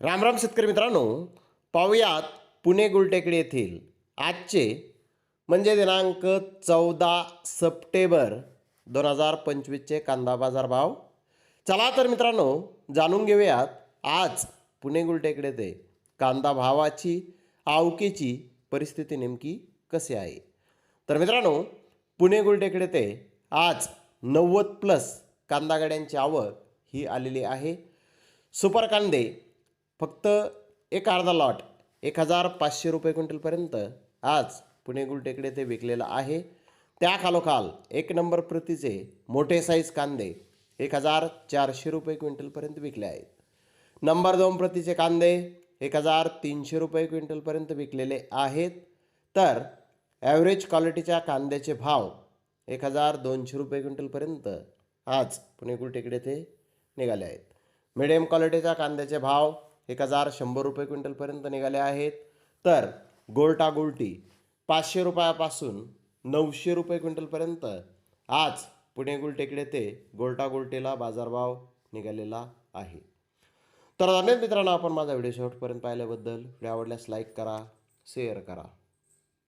रामराम शेतकरी मित्रांनो पाहुयात पुणे गुलटेकडे येथील आजचे म्हणजे दिनांक चौदा सप्टेंबर दोन हजार पंचवीसचे कांदा बाजार भाव. चला तर मित्रांनो जाणून घेऊयात आज पुणे गुलटेकडे ते कांदा भावाची आवकेची परिस्थिती नेमकी कशी आहे. तर मित्रांनो पुणे गुलटेकडे ते आज नव्वद प्लस कांदा गाड्यांची आवक ही आलेली आहे. सुपर कांदे फक्त एक अर्धा लॉट एक हजार पाचशे रुपये क्विंटलपर्यंत आज पुणे गुलटेकडे ते विकलेलं आहे. त्या खालोखाल एक नंबर प्रतीचे मोठे साईज कांदे एक हजार चारशे रुपये क्विंटलपर्यंत विकले आहेत. नंबर दोन प्रतीचे कांदे एक हजार तीनशे रुपये क्विंटलपर्यंत विकलेले आहेत. तर ॲव्हरेज क्वालिटीच्या कांद्याचे भाव एक हजार दोनशे रुपये क्विंटलपर्यंत आज पुणे गुलटेकडे ते निघाले आहेत. मिडियम क्वालिटीच्या कांद्याचे भाव एक हजार शंभर रुपये क्विंटलपर्यंत निघाले आहेत. तर गोल्टा गोल्टी पाचशे रुपयापासून नऊशे रुपये क्विंटलपर्यंत. आज पुणे गुलटेकडे ते गोल्टा गोल्टीला बाजारभाव निघालेला आहे. तर धन्यवाद मित्रांनो आपण माझा व्हिडिओ शेवटपर्यंत पाहिल्याबद्दल व्हिडिओ आवडल्यास लाईक करा शेअर करा.